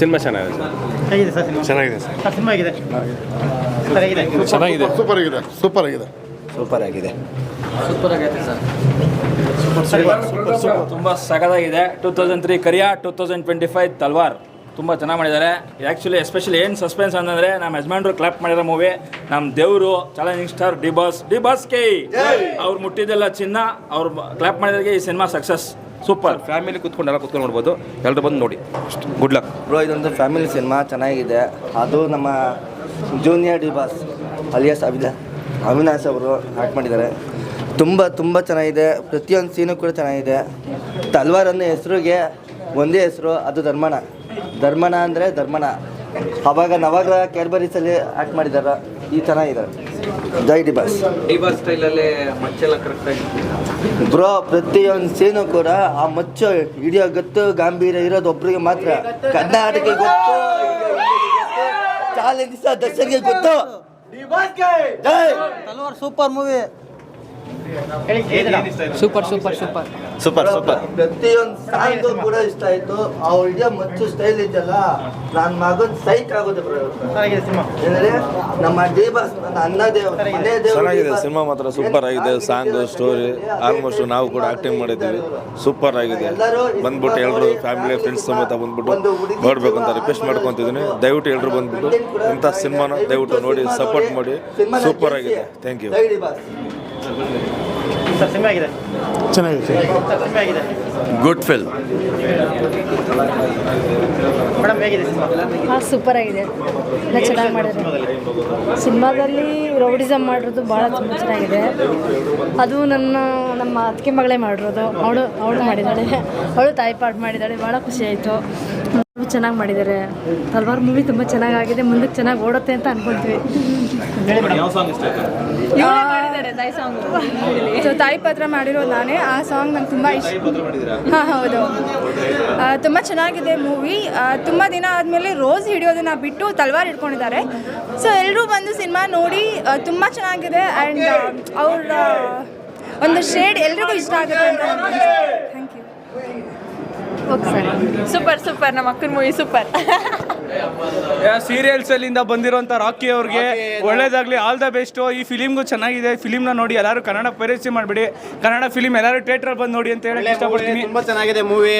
Cinema ಚೆನ್ನಾಗಿದೆ sir. ಹೇಗಿದೆ sir cinema. ಚೆನ್ನಾಗಿದೆ ಸರ್. ಆಗಿದೆ ಸೂಪರ್ ಆಗಿದೆ. ಸರ್ ಹೇಗಿದೆ ಚೆನ್ನಾಗಿದೆ ಸೂಪರ್ ಆಗಿದೆ. ಸೂಪರ್ ಆಗಿದೆ. ಸೂಪರ್ ಆಗಿದೆ ತುಂಬ ಸಖತ್ತಾಗಿದೆ two thousand three Kariya two thousand twenty five Talwar. ತುಂಬ ಚೆನ್ನಾಗಿ ಮಾಡಿದ್ದಾರೆ. ಆ್ಯಕ್ಚುಲಿ ಎಸ್ಪೆಷಲಿ ಏನು ಸಸ್ಪೆನ್ಸ್ ಅಂತಂದರೆ ನಮ್ಮ ಯಜಮಾನ್ರು ಕ್ಲಾಪ್ ಮಾಡಿರೋ ಮೂವಿ ನಮ್ಮ ದೇವರು challenging star D boss. D boss K ಅವ್ರು ಮುಟ್ಟಿದ್ದೆಲ್ಲ ಚಿನ್ನ ಅವ್ರು ಕ್ಲಾಪ್ ಮಾಡಿದಾಗೆ ಈ ಸಿನಿಮಾ ಸಕ್ಸಸ್ ಸೂಪರ್. ಫ್ಯಾಮಿಲಿ ಕುತ್ಕೊಂಡು ಎಲ್ಲ ಕುತ್ಕೊಂಡು ನೋಡ್ಬೋದು. ಎಲ್ಲರೂ ಬಂದು ನೋಡಿ. Good luck. ಬ್ರೋ, ಇದೊಂದು ಫ್ಯಾಮಿಲಿ ಸಿನಿಮಾ, ಚೆನ್ನಾಗಿದೆ. ಅದು ನಮ್ಮ ಜೂನಿಯರ್ ಡಿಬಾಸ್, ಅಲಿಯಾಸ್ ಅವಿದ, ಅವಿನಾಶ್ ಅವರು ಆ್ಯಕ್ಟ್ ಮಾಡಿದ್ದಾರೆ. ತುಂಬ ತುಂಬ ಚೆನ್ನಾಗಿದೆ. ಪ್ರತಿಯೊಂದು ಸೀನು ಕೂಡ ಚೆನ್ನಾಗಿದೆ. ತಲ್ವಾರ್ ಅನ್ನೋ ಹೆಸರಿಗೆ ಒಂದೇ ಹೆಸರು, ಅದು ಧರ್ಮಣ ಧರ್ಮಣ ಅಂದರೆ ಧರ್ಮಣ ಅವಾಗ ನವಗ್ರಹ ಕ್ಯಾಡ್ಬರೀಸಲ್ಲಿ ಆ್ಯಕ್ಟ್ ಮಾಡಿದ್ದಾರೆ ಈ ಚೆನ್ನಾಗಿದ್ದಾರೆ ಜೈ ಡಿ ಬಾಸ್. ಸ್ಟೈಲ್ ಸ್ಟೈಲಲ್ಲಿ ಮಚ್ಚೆಲ್ಲ ಕರೆಕ್ಟಾಗಿ ಬ್ರೋ ಪ್ರತಿಯೊಂದು ಸೀನು ಕೂಡ ಆ ಮಚ್ಚು ಹಿಡಿಯೋ ಗತ್ತು ಗಾಂಭೀರ್ಯ ಇರೋದು ಒಬ್ರಿಗೆ ಮಾತ್ರ. ಕರ್ನಾಟಕ ಗೊತ್ತು ಚಾಲೆಂಜ್ ದರ್ಶನ್ಗೆ ಗೊತ್ತು. ಜೈ! Talwar super movie. Super super super super super ಪ್ರತಿಯೊಂದು ಸಾಂಗ್ ಕೂಡ ಇಷ್ಟ ಆಯ್ತು. ಅವಳಿಗೆ ಮಚ್ಚು ಸ್ಟೈಲ್ ಇದೆಯಲ್ಲ ನನ್ನ ಮಗನ್ ಸೈಟ್ ಸಿನಿಮಾ. ಏನಂದ್ರೆ ನಮ್ಮ ದೇವಸ್ ನನ್ನ ಅನ್ನ ದೇವ ಚೆನ್ನಾಗಿದೆ. ಸಿನಿಮಾ ಮಾತ್ರ ಸೂಪರ್ ಆಗಿದೆ. ಸಾಂಗ್ ಸ್ಟೋರಿ ಆಲ್ಮೋಸ್ಟ್ ನಾವು ಕೂಡ ಆಕ್ಟಿಂಗ್ ಮಾಡಿದ್ದೀವಿ. ಸೂಪರ್ ಆಗಿದೆ. ಬಂದ್ಬಿಟ್ಟು ಎಲ್ಲರೂ ಫ್ಯಾಮಿಲಿ ಫ್ರೆಂಡ್ಸ್ ಸಮೇತ ಬಂದ್ಬಿಟ್ಟು ನೋಡ್ಬೇಕು ಅಂತ ರಿಕ್ವೆಸ್ಟ್ ಮಾಡ್ಕೊತಿದ್ದೀನಿ. ದಯವಿಟ್ಟು ಎಲ್ಲರೂ ಬಂದ್ಬಿಟ್ಟು ಇಂಥ ಸಿನಿಮಾನ ದಯವಿಟ್ಟು ನೋಡಿ ಸಪೋರ್ಟ್ ಮಾಡಿ. ಸೂಪರ್ ಆಗಿದೆ. ಥ್ಯಾಂಕ್ ಯು ಸರ್ ಸಿನಿಮಾ ಹೇಗಿದೆ ಚೆನ್ನಾಗಿದೆ. ಸರ್ ಸಿನಿಮಾ ಹೇಗಿದೆ ಗುಡ್ ಫಿಲ್ ಮೇಡಮ್ ಹೇಗಿದೆ ಸಿನಿಮಾ? ಹಾಂ ಸೂಪರ್ ಆಗಿದೆ. ಎಲ್ಲ ಚೆನ್ನಾಗಿ ಮಾಡಿದ್ದಾರೆ. ಸಿನಿಮಾದಲ್ಲಿ ರೌಡಿಸಮ್ ಮಾಡಿರೋದು ಭಾಳ ತುಂಬ ಚೆನ್ನಾಗಿದೆ. ಅದು ನನ್ನ ನಮ್ಮ ಅತ್ತಿಗೆ ಮಗಳೇ ಮಾಡಿರೋದು. ಅವಳು ಅವಳು ಮಾಡಿದ್ದಾಳೆ. ಅವಳು ತಾಯಿ ಪಾಠ ಮಾಡಿದ್ದಾಳೆ. ಭಾಳ ಖುಷಿ ಆಯಿತು. ಚೆನ್ನಾಗಿ ಮಾಡಿದ್ದಾರೆ ತಲ್ವಾರ್ ಮೂವಿ ತುಂಬ ಚೆನ್ನಾಗಾಗಿದೆ ಮುಂದಕ್ಕೆ ಚೆನ್ನಾಗಿ ಓಡುತ್ತೆ ಅಂತ ಅನ್ಕೊಳ್ತೀವಿ ಸೊ ತಾಯಿ ಪಾತ್ರ ಮಾಡಿರೋದು ನಾನೇ. ಆ ಸಾಂಗ್ ನಂಗೆ ತುಂಬ ಇಷ್ಟ ಹಾಂ ಹೌದು. ತುಂಬ ಚೆನ್ನಾಗಿದೆ ಮೂವಿ ತುಂಬ ದಿನ ಆದಮೇಲೆ ರೋಸ್ ಹಿಡಿಯೋದನ್ನ ಬಿಟ್ಟು ತಲ್ವಾರ್ ಹಿಡ್ಕೊಂಡಿದ್ದಾರೆ. ಸೊ ಎಲ್ಲರೂ ಬಂದು ಸಿನಿಮಾ ನೋಡಿ ತುಂಬಾ ತುಂಬ ಚೆನ್ನಾಗಿದೆ. ಆ್ಯಂಡ್ ಅವ್ರ ಒಂದು ಶೇಡ್ ಎಲ್ರಿಗೂ ಇಷ್ಟ ಆಗುತ್ತೆ ಅಂತ thank you okay sir super super ನಮ್ಮ ಅಕ್ಕನ ಮೂವಿ ಸೂಪರ್ ಸೀರಿಯಲ್ಸ್ ಅಲ್ಲಿಂದ ಬಂದಿರುವಂತ ರಾಕಿ ಅವ್ರಿಗೆ ಒಳ್ಳೇದಾಗ್ಲಿ ಆಲ್ ದ ಬೆಸ್ಟ್ ಈ ಫಿಲಿಮ್ಗೂ ಚೆನ್ನಾಗಿದೆ. ಫಿಲಿಮ್ನ ನೋಡಿ ಎಲ್ಲರೂ ಕನ್ನಡ ಪೈರಸಿ ಮಾಡ್ಬಿಡಿ. ಕನ್ನಡ ಫಿಲಿಮ್ ಎಲ್ಲರೂ ಥಿಯೇಟರ್ ಬಂದು ನೋಡಿ ಅಂತ ಹೇಳಿ ಇಷ್ಟಪಡ್ತೀನಿ. ತುಂಬ ಚೆನ್ನಾಗಿದೆ ಮೂವಿ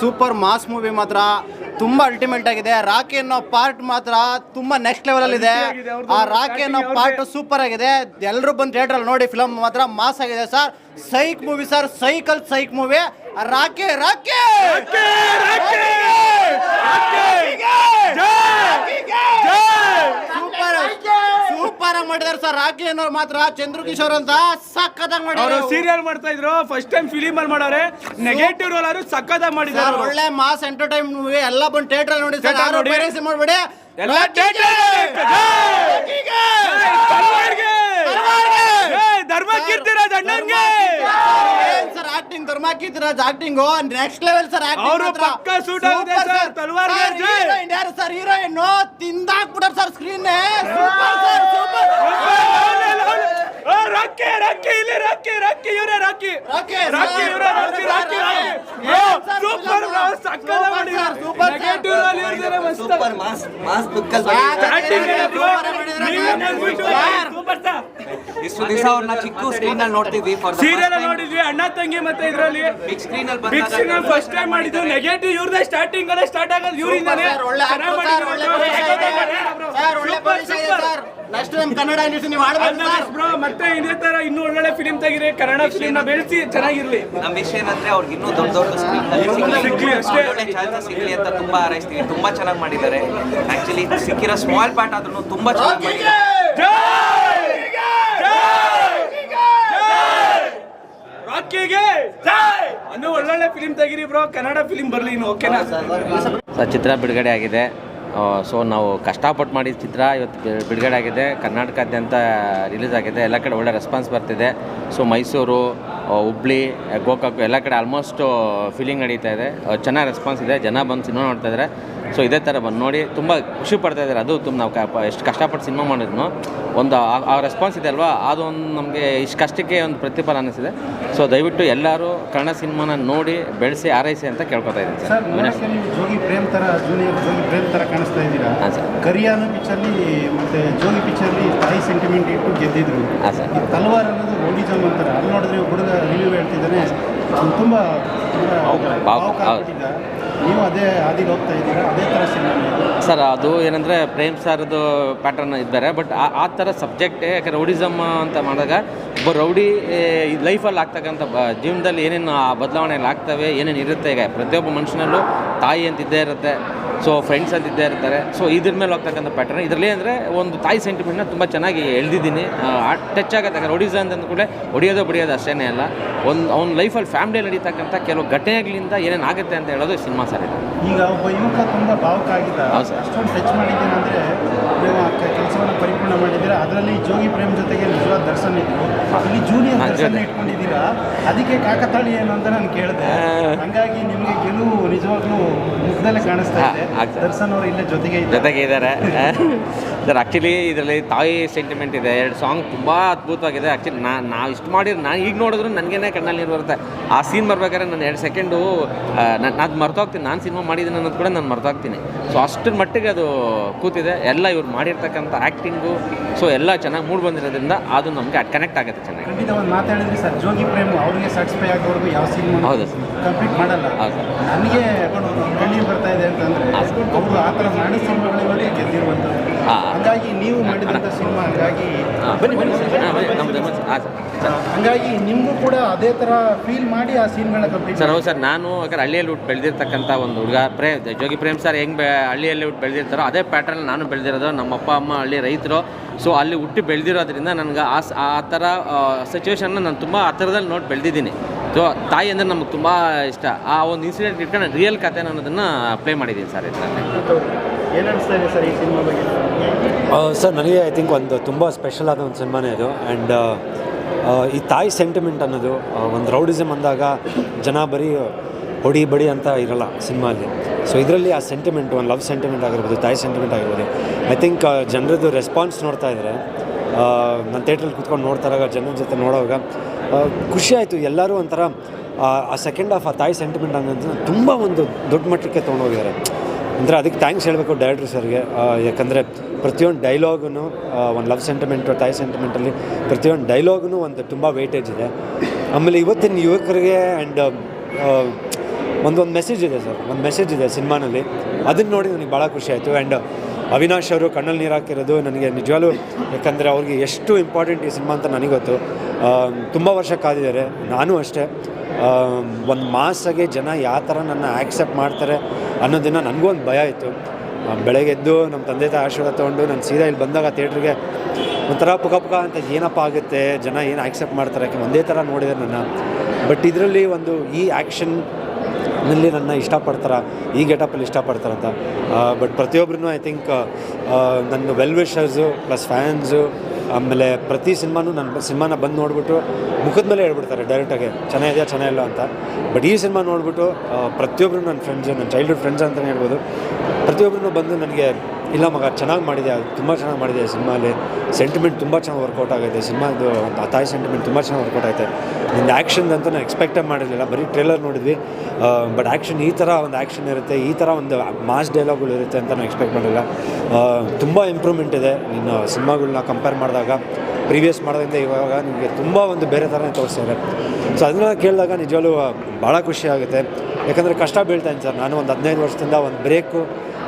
ಸೂಪರ್ ಮಾಸ್ ಮೂವಿ ಮಾತ್ರ. ತುಂಬ ಅಲ್ಟಿಮೇಟ್ ಆಗಿದೆ. ರಾಕಿ ಅನ್ನೋ ಪಾರ್ಟ್ ಮಾತ್ರ ತುಂಬ ನೆಕ್ಸ್ಟ್ ಲೆವೆಲ್ ಇದೆ. ಆ ರಾಕಿ ಅನ್ನೋ ಪಾರ್ಟ್ ಸೂಪರ್ ಆಗಿದೆ. ಎಲ್ಲರೂ ಬಂದು ಥಿಯೇಟ್ರಲ್ಲಿ ನೋಡಿ ಫಿಲಮ್ ಮಾತ್ರ ಮಾಸ್ ಆಗಿದೆ sir psych movie sir cycle psych movie Rocky Rocky super super ಮಾಡಿದಾರೆ ಸರ್ ರಾಕಿ ಅನ್ನೋ ಮಾತ್ರ ಚಂದ್ರಕಿಶೋರ್ ಅಂತ ಅವರು ಮಾಡಿದ್ದಾರೆ ಸೀರಿಯಲ್ ಮಾಡ್ತಾ ಇದ್ರು. ಫಸ್ಟ್ ಟೈಮ್ ಫಿಲಿಮ್ ಅಲ್ಲಿ ಮಾಡೋರೆ. ನೆಗೆಟಿವ್ ರೋಲ್ ಸಕ್ಕತ್ತಾಗಿ ಸರ್ ಮಾಡಿದ್ದಾರೆ ಒಳ್ಳೆ ಮಾಸ್ ಎಂಟರ್ಟೈನ್ ಮೂವಿ ಎಲ್ಲ ಬಂದು ಥಿಯೇಟರ್ ನೋಡಿ ಸರ್ Theatre ಯಾರು ನೋಡಿ. ಮಾಡಬೇಡಿ. ಎಲ್ಲ theatre ಅಣ್ಣನ್ಗೆ! ಸರ್ ಆಕ್ಟಿಂಗ್ ಧರ್ಮಾಕಿದ್ರಾಜ್ ಆಕ್ಟಿಂಗ್ ನೆಕ್ಸ್ಟ್ ಲೆವೆಲ್ ಸರ್ ಅವ್ರು ಪಕ್ಕ suit ಆಗಿದೆ sir, ತಲ್ವಾರ್ಗೆ ಜೈ. ಹೀರೋಯಿನ್ ಯಾರು sir heroine ತಿಂದಾಕ್ಬಿಟ್ಟಾರ sir screen super sir super ಆ, ರಾಕಿ ರಾಕಿ ಇಲ್ಲಿ ರಾಕಿ ರಾಕಿ ಇವರೇ ರಾಕಿ ರಾಕಿ, ರಾಕಿ sir. ಇವರೇ ರಾಕಿ ರಾಕಿ ಏನ್ sir ಸೂಪರ್ film? ಸಕ್ಕದ Super, ಮಾಡಿದ್ದಾರೆ sir, super, sir. Negative role ಇರ್ತಾರೆ ಮಸ್ತ್ ಸೂಪರ್ ಮಾಸ್ ಮಾಸ್ ಬುಕ್ಕಲ್ Acting ಇದೆ bro. Super ಮಾಡಿದ್ದಾರೆ ನೀವೇ sir. ಬಂದ್ಬಿಟ್ಟು Sir. ಸೂಪರ್ ಸ್ಟಾರ್ ಇಷ್ಟು ದಿವಸ ಅವ್ರನ್ನ ಚಿಕ್ಕ ಸ್ಕ್ರೀನ್ ಅಲ್ಲಿ ನೋಡ್ತಿದ್ವಿ ಸೀರಿಯಲ್ ನೋಡಿದ್ವಿ ಅಣ್ಣ ತಂಗಿ ಮತ್ತೆ ಇದರಲ್ಲಿ. ಬಿಗ್ ಸ್ಕ್ರೀನ್ ಅಲ್ಲಿ ಬಿಗ್ ಬಂದಾಗ ಸ್ಕ್ರೀನ್ ಫಸ್ಟ್ ಟೈಮ್ ಮಾಡಿದ್ದು ನೆಗೆಟಿವ್ ಇವ್ರದೇ ಸ್ಟಾರ್ಟಿಂಗ್ ಅಲ್ಲೇ ಸ್ಟಾರ್ಟ್ ಆಗೋದು ಇವರಿಂದಾನೆ. ನೆಕ್ಸ್ಟ್ ಟೈಮ್ ಕನ್ನಡ ಇಂಡಸ್ಟ್ರಿ ನೀವು ಬ್ರೋ ಮತ್ತೆ ಇದೇ ತರ ಇನ್ನೂ ಒಳ್ಳೊಳ್ಳೆ ಫಿಲ್ಮ್ ತೆಗಿರಿ. ಕನ್ನಡ ಫಿಲಿಂ ನ ಬೆಳೆಸಿ ಚೆನ್ನಾಗಿರ್ಲಿ. ನಮ್ಮ ವಿಷಯ ಏನಂದ್ರೆ ಅವ್ರಿಗೆ ಇನ್ನೂ ದೊಡ್ಡ ದೊಡ್ಡ ಸಿಗ್ಲಿ ಅಷ್ಟೇ. ಚಾನ್ಸಸ್ ಸಿಗ್ಲಿ ಅಂತ ತುಂಬಾ ಹಾರೈಸ್ತೀವಿ. ತುಂಬಾ ಚೆನ್ನಾಗಿ ಮಾಡಿದ್ದಾರೆ. ಆಕ್ಚುಲಿ ಸಿಕ್ಕಿರೋ ಸ್ಮಾಲ್ ಪಾರ್ಟ್ ಆದ್ರೂ ತುಂಬಾ ಚೆನ್ನಾಗಿ ಮಾಡಿದ್ದಾರೆ. ಜೈ! ಇನ್ನೂ ಒಳ್ಳೊಳ್ಳೆ ಫಿಲಿಮ್ ತೆಗಿರಿ ಬ್ರೋ ಕನ್ನಡ ಫಿಲಿಮ್ ಬರಲಿ ಇನ್ನು ಓಕೆನಾ ಸರ್, ಚಿತ್ರ ಬಿಡುಗಡೆ ಆಗಿದೆ. ಸೊ ನಾವು ಕಷ್ಟಪಟ್ಟು ಮಾಡಿದ ಚಿತ್ರ ಇವತ್ತು ಬಿಡುಗಡೆ ಆಗಿದೆ. ಕರ್ನಾಟಕದ್ಯಂತ ರಿಲೀಸ್ ಆಗಿದೆ. ಎಲ್ಲ ಕಡೆ ಒಳ್ಳೆ ರೆಸ್ಪಾನ್ಸ್ ಬರ್ತಿದೆ. ಸೊ ಮೈಸೂರು ಹುಬ್ಳಿ, ಗೋಕಾಕ್, ಎಲ್ಲ ಕಡೆ ಆಲ್ಮೋಸ್ಟ್ ಫೀಲಿಂಗ್ ನಡೀತಾ ಇದೆ. ಚೆನ್ನಾಗಿ ರೆಸ್ಪಾನ್ಸ್ ಇದೆ. ಜನ ಬಂದು ಸಿನಿಮಾ ನೋಡ್ತಾ ಇದ್ದಾರೆ ಸೊ ಇದೇ ಥರ ಬಂದು ನೋಡಿ ತುಂಬ ಖುಷಿ ಪಡ್ತಾ ಇದ್ದಾರೆ. ಅದು ತುಂಬ ನಾವು ಕ- ಎಷ್ಟು ಕಷ್ಟಪಟ್ಟು ಸಿನಿಮಾ ಮಾಡಿದ್ನೋ ಒಂದು ಆ- ರೆಸ್ಪಾನ್ಸ್ ಇದೆ ಅಲ್ವಾ? ಅದು ಒಂದು ನಮಗೆ ಇಷ್ಟು ಕಷ್ಟಕ್ಕೆ ಒಂದು ಪ್ರತಿಫಲ ಅನ್ನಿಸಿದೆ. ಸೊ ದಯವಿಟ್ಟು ಎಲ್ಲರೂ ಕನ್ನಡ ಸಿನಿಮಾನ ನೋಡಿ ಬೆಳೆಸಿ ಆರೈಸಿ ಅಂತ ಕೇಳ್ಕೊತಾ ಇದ್ದೀನಿ ಸರ್. ಜೋಗಿ ಪ್ರೇಮ್ ಥರ ಜೂನಿಯರ್ ಜೋಗಿ ಪ್ರೇಮ್ ಥರ ಕಾಣಿಸ್ತಾ ಇದ್ದೀರಾ? ಹಾಂ ಸರ್. ಕರಿಯಾನ ಪಿಕ್ಚರ್ಲಿ ಮತ್ತೆ ಜೋಗಿ ಪಿಕ್ಚರ್ಲಿ ತಾಯಿ ಸೆಂಟಿಮೆಂಟ್ ಇಟ್ಟು ಗೆದ್ದಿದ್ರು. ಹಾಂ ಸರ್. ತಲವಾರ್ ಅನ್ನೋದು ರೋಡಿಸಮ್ ಅಂತಾರೆ. ಅಲ್ಲಿ ನೋಡಿದ್ರೆ ಹುಡುಗ ರಿವ್ಯೂ ಹೇಳ್ತಿದ್ದಾನೆ. ತುಂಬ. ನೀವು ಅದೇ ಹಾದಿಗೆ ಹೋಗ್ತಾ ಇದ್ದೀರಾ? ಅದೇ ಥರ ಸಿನಿಮಾ ಸರ್ ಅದು ಏನಂದರೆ ಪ್ರೇಮ್ ಸರ್ದು ಪ್ಯಾಟರ್ನ್ ಇದ್ದಾರೆ ಬಟ್ ಆ ಥರ ಸಬ್ಜೆಕ್ಟ್ ಯಾಕೆ ರೌಡಿಸಮ್ ಅಂತ ಮಾಡಿದಾಗ ಒಬ್ಬ ರೌಡಿ ಲೈಫಲ್ಲಿ ಆಗ್ತಕ್ಕಂಥ ಬ ಜೀವನದಲ್ಲಿ ಏನೇನು ಆ ಬದಲಾವಣೆಗಳು ಆಗ್ತವೆ ಏನೇನು ಇರುತ್ತೆ ಈಗ ಪ್ರತಿಯೊಬ್ಬ ಮನುಷ್ಯನಲ್ಲೂ ತಾಯಿ ಅಂತ ಇದ್ದೇ ಇರುತ್ತೆ ಸೊ ಫ್ರೆಂಡ್ಸ್ ಅಂತ ಇದ್ದೇ ಇರ್ತಾರೆ ಸೊ ಇದ್ರ ಮೇಲೆ ಹೋಗ್ತಕ್ಕಂಥ ಪ್ಯಾಟರ್ನ್ ಇದರಲ್ಲಿ ಅಂದರೆ ಒಂದು ತಾಯಿ ಸೆಂಟಿಮೆಂಟ್ನ ತುಂಬ ಚೆನ್ನಾಗಿ ಎಳ್ದಿದ್ದೀನಿ ಟಚ್ ಆಗುತ್ತೆ ರೌಡಿಸಮ್ ಅಂತ ಕೂಡ ಹೊಡಿಯೋದು ಬಡಿಯೋದು ಅಷ್ಟೇ ಅಲ್ಲ. ಒಂದು ಅವ್ನ ಲೈಫಲ್ಲಿ ಫ್ಯಾಮಿಲಿ ನಡೀತಕ್ಕಂಥ ಕೆಲವು ಘಟನೆಗಳಿಂದ ಏನೇನು ಆಗುತ್ತೆ ಅಂತ ಹೇಳೋದು ಸಿನಿಮಾ ಸರ್ ಇದು. ಈಗ ಒಬ್ಬ ಯುವಕ ತುಂಬ ಭಾವುಕ ಆಗಿದ್ದ ಹೌದು ಸರ್. ಅಷ್ಟೊಂದು ಟಚ್ ಮಾಡಿದ್ದೀನಿ ಅಂದರೆ ನೀವು ಆ ಕೆಲಸವನ್ನು ಪರಿಪೂರ್ಣ ಮಾಡಿದ್ದೀರಾ? ಅದರಲ್ಲಿ ಜೋಗಿ ಪ್ರೇಮ್ ಜೊತೆಗೆ ನಿಜವಾದ ದರ್ಶನ್ ಇತ್ತು. ಇಲ್ಲಿ ಜೂನಿಯರ್ ಹಾ, ದರ್ಶನ. ಇಟ್ಕೊಂಡಿದ್ದೀರಾ? ಅದಕ್ಕೆ ಕಾಕತಾಳಿ ಏನು ಅಂತ ನಾನು ಕೇಳಿದೆ. ಹಂಗಾಗಿ ನಿಮಗೆ ಗೆಲುವು ನಿಜವಾಗ್ಲೂ ಮುಖದಲ್ಲೇ ಕಾಣಿಸ್ತಾ ಇದೆ. ಆಗ್ತದೆ. ದರ್ಶನ್ ಅವರು ಇಲ್ಲೇ ಜೊತೆಗೆ ಇದ್ದಾರೆ. ಜೊತೆಗೆ ಇದ್ದಾರೆ. ಸರ್ ಆ್ಯಕ್ಚುಲಿ ಇದರಲ್ಲಿ ತಾಯಿ ಸೆಂಟಿಮೆಂಟ್ ಇದೆ. ಎರಡು ಸಾಂಗ್ ತುಂಬ ಅದ್ಭುತವಾಗಿದೆ. ಆ್ಯಕ್ಚುಲಿ ನಾ ನಾವು ಇಷ್ಟು ಮಾಡಿದ್ರೆ ನಾನು ಈಗ ನೋಡಿದ್ರು ನನಗೇನೆ ಕಣ್ಣಲ್ಲಿ ನೀರು ಬರುತ್ತೆ. ಆ ಸೀನ್ ಬರ್ಬೇಕಾದ್ರೆ ನಾನು ಎರಡು ಸೆಕೆಂಡು ನಾನು ಅದು ಮರ್ತೋಗ್ತೀನಿ ನಾನು ಸಿನಿಮಾ ಮಾಡಿದ್ದೀನಿ ಅನ್ನೋದು ಕೂಡ ನಾನು ಮರ್ತೋಗ್ತೀನಿ. ಸೊ ಅಷ್ಟರ ಮಟ್ಟಿಗೆ ಅದು ಕೂತಿದೆ. ಎಲ್ಲ ಇವ್ರು ಮಾಡಿರ್ತಕ್ಕಂಥ ಆ್ಯಕ್ಟಿಂಗು ಸೊ ಎಲ್ಲ ಚೆನ್ನಾಗಿ ಮೂಡ್ ಬಂದಿರೋದ್ರಿಂದ ಅದು ನಮಗೆ ಕನೆಕ್ಟ್ ಆಗುತ್ತೆ ಚೆನ್ನಾಗಿ. ಖಂಡಿತ ಒಂದು ಮಾತಾಡಿದ್ರಿ ಸರ್ ಜೋಗಿ ಪ್ರೇಮ್ ಅವ್ರಿಗೆ ಸ್ಯಾಟಿಸ್ಫೈ ಆಗೋರ್ಗು ಯಾವ ಸಿನಿಮಾ ಹೌದು ಸರ್. ಕಂಪ್ಲೀಟ್ ಮಾಡಲ್ಲ. ಹೌದು. ನನಗೆ ಕಣ್ಣೀರು ಬರ್ತಾ ಇದೆ ಅಂತಂದ್ರೆ ಅವರು ಆ ಥರ ಮಾಡಿದ ಸಿನಿಮಾಗಳು ಗೆದ್ದಿರುವಂಥದ್ದು. ಹಂಗಾಗಿ ನೀವು ಮಾಡಿದಂಥ ಸಿನಿಮಾ ಹಾಗಾಗಿ ಬನ್ನಿ ಬನ್ನಿ ಬನ್ನಿ ಹಾಂ ಸರ್ ಹಂಗಾಗಿ ನಿಮಗೂ ಕೂಡ ಅದೇ ಥರ ಫೀಲ್ ಮಾಡಿ ಆ ಸೀನ್ಗಳನ್ನ ಕಂಪ್ಲೀಟ್ ಸರ್ ಹೌದು ಸರ್ ನಾನು ಯಾಕಂದ್ರೆ ಹಳ್ಳಿಯಲ್ಲಿ ಹುಟ್ಟು ಬೆಳೆದಿರ್ತಕ್ಕಂಥ ಒಂದು ಹುಡುಗ ಪ್ರೇ ಜೋಗಿ ಪ್ರೇಮ್ ಸರ್ ಹೆಂಗೆ ಬೆ ಹಳ್ಳಿಯಲ್ಲಿ ಹುಟ್ಟು ಬೆಳೆದಿರ್ತಾರೋ ಅದೇ ಪ್ಯಾಟರ್ನ್ ನಾನು ಬೆಳೆದಿರೋದು ನಮ್ಮ ಅಪ್ಪ ಅಮ್ಮ ಹಳ್ಳಿ ರೈತರು. ಸೊ ಅಲ್ಲಿ ಹುಟ್ಟಿ ಬೆಳೆದಿರೋದ್ರಿಂದ ನನಗೆ ಆ ಆ ಥರ ಸಿಚುವೇಶನ್ನ ನಾನು ತುಂಬ ಆ ಥರದಲ್ಲಿ ನೋಡಿ ಬೆಳೆದಿದ್ದೀನಿ. ಸೊ ತಾಯಿ ಅಂದರೆ ನಮಗೆ ತುಂಬ ಇಷ್ಟ. ಆ ಒಂದು ಇನ್ಸಿಡೆಂಟ್ ಇಟ್ಕೊಂಡು ರಿಯಲ್ ಕತೆ ಅನ್ನೋದನ್ನು ಪ್ಲೇ ಮಾಡಿದ್ದೀನಿ ಸರ್ ಇದರಲ್ಲಿ. ಏನು ಅನಿಸ್ತಾ ಇದೆ ಸರ್ ಈ ಸಿನಿಮಾ ಬಗ್ಗೆ? ಸರ್ ನನಗೆ ಐ ಥಿಂಕ್ ಒಂದು ತುಂಬ ಸ್ಪೆಷಲ್ ಆದ ಒಂದು ಸಿನಿಮಾನೇ ಇದು. ಆ್ಯಂಡ್ ಈ ತಾಯಿ ಸೆಂಟಿಮೆಂಟ್ ಅನ್ನೋದು ಒಂದು ರೌಡಿಸಮ್ ಅಂದಾಗ ಜನ ಬರೀ ಹೊಡಿ ಬಡಿ ಅಂತ ಇರಲ್ಲ ಸಿನಿಮಾಲಿ ಸೊ ಇದರಲ್ಲಿ ಆ ಸೆಂಟಿಮೆಂಟ್ ಒಂದು ಲವ್ ಸೆಂಟಿಮೆಂಟ್ ಆಗಿರ್ಬೋದು, ತಾಯಿ ಸೆಂಟಿಮೆಂಟ್ ಆಗಿರ್ಬೋದು. ಐ ಥಿಂಕ್ ಜನರದ್ದು ರೆಸ್ಪಾನ್ಸ್ ನೋಡ್ತಾ ಇದ್ದಾರೆ ನಾನು ಥಿಯೇಟ್ರಲ್ಲಿ ಕೂತ್ಕೊಂಡು ನೋಡ್ತಾ ಇರುವಾಗ ಜನರ ಜೊತೆ ನೋಡೋವಾಗ ಖುಷಿ ಆಯಿತು. ಎಲ್ಲರೂ ಒಂಥರ, ಆ- ಸೆಕೆಂಡ್ ಆಫ್ ಆ ತಾಯಿ ಸೆಂಟಿಮೆಂಟ್ ಅನ್ನೋದು ತುಂಬ ಒಂದು ದೊಡ್ಡ ಮಟ್ಟಕ್ಕೆ ತೊಗೊಂಡೋಗಿದ್ದಾರೆ. ಅಂದರೆ ಅದಕ್ಕೆ ಥ್ಯಾಂಕ್ಸ್ ಹೇಳಬೇಕು ಡೈರೆಕ್ಟ್ರ್ ಸರ್ಗೆ ಯಾಕಂದರೆ ಪ್ರತಿಯೊಂದು ಡೈಲಾಗೂ ಒಂದು ಲವ್ ಸೆಂಟಿಮೆಂಟು ತಾಯಿ ಸೆಂಟಿಮೆಂಟಲ್ಲಿ ಪ್ರತಿಯೊಂದು ಡೈಲಾಗೂ ಒಂದು ತುಂಬ ವೇಟೇಜ್ ಇದೆ. ಆಮೇಲೆ ಇವತ್ತಿನ ಯುವಕರಿಗೆ ಆ್ಯಂಡ್ ಒಂದೊಂದು ಮೆಸೇಜ್ ಇದೆ ಸರ್ ಒಂದು ಮೆಸೇಜ್ ಇದೆ ಸಿನಿಮಾನಲ್ಲಿ. ಅದನ್ನು ನೋಡಿ ನನಗೆ ಭಾಳ ಖುಷಿ ಆಯಿತು. ಆ್ಯಂಡ್ ಅವಿನಾಶ್ ಅವರು ಕಣ್ಣಲ್ಲಿ ನೀರು ಹಾಕಿರೋದು ನನಗೆ ನಿಜವಾಗ್ಲೂ ಯಾಕಂದರೆ ಅವ್ರಿಗೆ ಎಷ್ಟು ಇಂಪಾರ್ಟೆಂಟ್ ಈ ಸಿನಿಮಾ ಅಂತ ನನಗೆ ಗೊತ್ತು. ತುಂಬ ವರ್ಷ ಕಾದಿದ್ದಾರೆ. ನಾನು ಅಷ್ಟೇ. ಒಂದು ಮಾಸಾಗೆ ಜನ ಯಾವ ಥರ ನನ್ನ ಆ್ಯಕ್ಸೆಪ್ಟ್ ಮಾಡ್ತಾರೆ ಅನ್ನೋದನ್ನು ನನಗೂ ಒಂದು ಭಯ ಇತ್ತು. ಬೆಳಗ್ಗೆ ಎದ್ದು ನಮ್ಮ ತಂದೆ ತಾಯಿ ಆಶೀರ್ವಾದ ತೊಗೊಂಡು ನಾನು ಸೀದಾ ಇಲ್ಲಿ ಬಂದಾಗ ಥಿಯೇಟ್ರಿಗೆ ಒಂಥರ ಪುಕ ಪುಕ ಅಂತ ಏನಪ್ಪ ಆಗುತ್ತೆ, ಜನ ಏನು ಆ್ಯಕ್ಸೆಪ್ಟ್ ಮಾಡ್ತಾರೆ ಯಾಕೆ ಒಂದೇ ಥರ ನೋಡಿದೆ ನನ್ನ. ಬಟ್ ಇದರಲ್ಲಿ ಒಂದು ಈ ಆ್ಯಕ್ಷನ್ನಲ್ಲಿ ನನ್ನ ಇಷ್ಟಪಡ್ತಾರ, ಈ ಗೆಟಪಲ್ಲಿ ಅಂತ. ಬಟ್ ಪ್ರತಿಯೊಬ್ಬರೂ ಐ ಥಿಂಕ್ ನನ್ನ ವೆಲ್ ವಿಷರ್ಸು ಪ್ಲಸ್ ಫ್ಯಾನ್ಸು ಆಮೇಲೆ ಪ್ರತಿ ಸಿನಿಮಾನು ನನ್ನ ಸಿನಿಮಾನ ಬಂದು ನೋಡಿಬಿಟ್ಟು ಮುಖದ ಮೇಲೆ ಹೇಳ್ಬಿಡ್ತಾರೆ ಡೈರೆಕ್ಟಾಗಿ ಚೆನ್ನಾಗಿದೆಯಾ, ಚೆನ್ನಾಗಿಲ್ಲ ಅಂತ. ಬಟ್ ಈ ಸಿನಿಮಾ ನೋಡಿಬಿಟ್ಟು ಪ್ರತಿಯೊಬ್ಬರು ನನ್ನ ಫ್ರೆಂಡ್ಸ್ ನನ್ನ ಚೈಲ್ಡ್ಹುಡ್ ಫ್ರೆಂಡ್ಸ್ ಅಂತಲೇ ಹೇಳ್ಬೋದು. ಪ್ರತಿಯೊಬ್ಬರೂ ಬಂದು ನನಗೆ ಇಲ್ಲ ಮಗ, ಚೆನ್ನಾಗಿ ಮಾಡಿದೆ ತುಂಬ ಚೆನ್ನಾಗಿ ಮಾಡಿದೆ ಸಿನಿಮಾಲಿ. ಸೆಂಟಿಮೆಂಟ್ ತುಂಬ ಚೆನ್ನಾಗಿ ವರ್ಕೌಟ್ ಆಗಿದೆ ಸಿನಿಮಾದು ಒಂದು ತಾಯಿ ಸೆಂಟಿಮೆಂಟ್ ತುಂಬ ಚೆನ್ನಾಗಿ ವರ್ಕೌಟ್ ಆಯಿತು ನಿಂದು ಆ್ಯಕ್ಷನ್ ಅಂತ ನಾನು ಎಕ್ಸ್ಪೆಕ್ಟೇ ಮಾಡಿರಲಿಲ್ಲ. ಬರೀ ಟ್ರೇಲರ್ ನೋಡಿದ್ವಿ. ಬಟ್ ಆ್ಯಕ್ಷನ್ ಈ ಥರ ಒಂದು ಆ್ಯಕ್ಷನ್ ಇರುತ್ತೆ, ಈ ಥರ ಒಂದು ಮಾಸ್ ಡೈಲಾಗ್ಗಳು ಇರುತ್ತೆ ಅಂತ ನಾನು ಎಕ್ಸ್ಪೆಕ್ಟ್ ಮಾಡಿಲ್ಲ. ತುಂಬ ಇಂಪ್ರೂವ್ಮೆಂಟ್ ಇದೆ. ನಿನ್ನ ಸಿನಿಮಾಗಳನ್ನ ಕಂಪೇರ್ ಮಾಡಿದಾಗ. ಪ್ರೀವಿಯಸ್ ಮಾಡೋದ್ರಿಂದ ಇವಾಗ ನಿಮಗೆ ತುಂಬ ಒಂದು ಬೇರೆ ಥರನೇ ತೋರಿಸ್ತಾರೆ ಸೊ ಅದನ್ನ ಕೇಳಿದಾಗ ನಿಜವಾಗ್ಲೂ ಭಾಳ ಖುಷಿ ಆಗುತ್ತೆ. ಯಾಕಂದರೆ ಕಷ್ಟ ಬೀಳ್ತಾಯಿನಿ ಸರ್. ನಾನು ಒಂದು ಹದಿನೈದು ವರ್ಷದಿಂದ ಒಂದು ಬ್ರೇಕು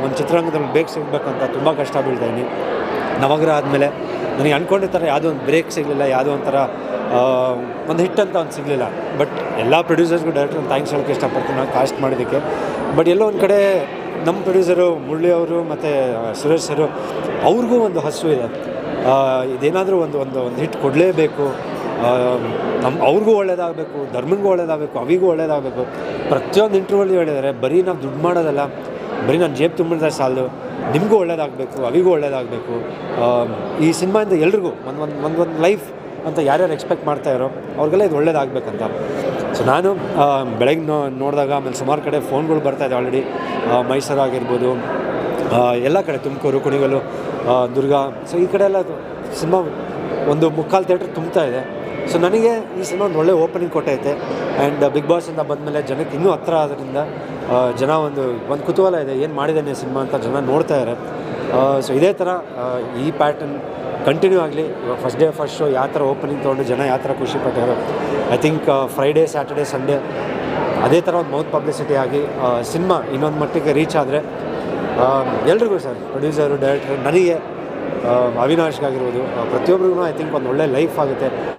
ಒಂದು ಚಿತ್ರರಂಗದಲ್ಲಿ ಬ್ರೇಕ್ ಸಿಗಬೇಕಂತ ತುಂಬ ಕಷ್ಟ ಬೀಳ್ತಾಯಿನಿ ನವಗ್ರಹ ಆದಮೇಲೆ ನನಗೆ ಅಂದ್ಕೊಂಡಿರ್ತಾರೆ ಯಾವುದೋ ಒಂದು ಬ್ರೇಕ್ ಸಿಗಲಿಲ್ಲ, ಯಾವುದೋ ಒಂಥರ ಒಂದು ಹಿಟ್ ಅಂತ ಒಂದು ಸಿಗಲಿಲ್ಲ. ಬಟ್ ಎಲ್ಲ ಪ್ರೊಡ್ಯೂಸರ್ಸ್ಗೂ ಡೈರೆಕ್ಟರ್ ಥ್ಯಾಂಕ್ಸ್ ಹೇಳೋಕ್ಕೆ ಇಷ್ಟಪಡ್ತೀನಿ ನಾನು ಕಾಸ್ಟ್ ಮಾಡಿದ್ದಕ್ಕೆ ಬಟ್ ಎಲ್ಲೋ ಒಂದು ಕಡೆ ನಮ್ಮ ಪ್ರೊಡ್ಯೂಸರು ಮುರಳಿ ಅವರು ಮತ್ತು ಸುರೇಶ್ ಸರು, ಅವ್ರಿಗೂ ಒಂದು ಹಸು ಇದೆ. ಇದೇನಾದರೂ ಒಂದು ಒಂದು ಒಂದು ಹಿಟ್ ಕೊಡಲೇಬೇಕು. ನಮ್ಮ ಅವ್ರಿಗೂ ಒಳ್ಳೇದಾಗಬೇಕು, ಧರ್ಮನಿಗೂ ಒಳ್ಳೇದಾಗಬೇಕು, ಅವಿಗೂ ಒಳ್ಳೇದಾಗಬೇಕು. ಪ್ರತಿಯೊಂದು ಇಂಟರ್ವ್ಯೂಲ್ಲಿ ಹೇಳಿದ್ದಾರೆ ಬರೀ ನಾವು ದುಡ್ಡು ಮಾಡೋದಲ್ಲ, ಬರೀ ನಾನು ಜೇಬು ತುಂಬಿದ್ರೆ ಸಾಲದು, ನಿಮಗೂ ಒಳ್ಳೇದಾಗಬೇಕು, ಅವಿಗೂ ಒಳ್ಳೇದಾಗಬೇಕು. ಈ ಸಿನಿಮಾಯಿಂದ ಎಲ್ರಿಗೂ, ಒಂದು ಒಂದು ಒಂದು ಒಂದು ಲೈಫ್ ಅಂತ ಯಾರ್ಯಾರು ಎಕ್ಸ್ಪೆಕ್ಟ್ ಮಾಡ್ತಾಯಿರೋ ಅವ್ರಿಗೆಲ್ಲ ಇದು ಒಳ್ಳೇದಾಗಬೇಕಂತ. ಸೊ ನಾನು ಬೆಳಗ್ಗೆ ನೋಡಿದಾಗ ಆಮೇಲೆ ಸುಮಾರು ಕಡೆ ಫೋನ್ಗಳು ಬರ್ತಾ ಇದೆ ಆಲ್ರೆಡಿ. ಮೈಸೂರು ಆಗಿರ್ಬೋದು ಎಲ್ಲ ಕಡೆ ತುಮಕೂರು ಕುಣಿಗಲು ದುರ್ಗ ಸೊ ಈ ಕಡೆ ಎಲ್ಲ ಸಿನಿಮಾ ಒಂದು ಮುಕ್ಕಾಲು ಥಿಯೇಟ್ರ್ ತುಂಬ್ತಾ ಇದೆ. ಸೊ ನನಗೆ ಈ ಸಿನಿಮಾ ಒಂದು ಒಳ್ಳೆ ಓಪನಿಂಗ್ ಕೊಟ್ಟೈತೆ ಆ್ಯಂಡ್ ಬಿಗ್ ಬಾಸಿಂದ ಬಂದಮೇಲೆ ಜನಕ್ಕೆ ಇನ್ನೂ ಹತ್ರ ಆದ್ದರಿಂದ ಜನ ಒಂದು ಒಂದು ಕುತೂಹಲ ಇದೆ, ಏನು ಮಾಡಿದ್ದಾನೆ ಸಿನಿಮಾ ಅಂತ ಜನ ನೋಡ್ತಾ ಇದ್ದಾರೆ ಸೊ ಇದೇ ಥರ ಈ ಪ್ಯಾಟರ್ನ್ ಕಂಟಿನ್ಯೂ ಆಗಲಿ. ಇವಾಗ ಫಸ್ಟ್ ಡೇ ಫಸ್ಟ್ ಶೋ ಯಾವ ಥರ ಓಪನಿಂಗ್ ತೊಗೊಂಡು ಜನ ಯಾವ ಥರ ಖುಷಿ ಪಟ್ಟಿದ್ದಾರೆ I think Friday Saturday Sunday ಅದೇ ಥರ ಒಂದು ಮೌತ್ ಪಬ್ಲಿಸಿಟಿ ಆಗಿ ಸಿನಿಮಾ ಇನ್ನೊಂದು ಮಟ್ಟಿಗೆ ರೀಚ್ ಆದರೆ ಎಲ್ರಿಗೂ ಸರ್ ಪ್ರೊಡ್ಯೂಸರು ಡೈರೆಕ್ಟರ್ ನನಗೆ ಅವಿನಾಶ್ಗಾಗಿರ್ಬೋದು ಪ್ರತಿಯೊಬ್ಬರಿಗೂ ಐ ಥಿಂಕ್ ಒಂದು ಒಳ್ಳೆ ಲೈಫ್ ಆಗುತ್ತೆ.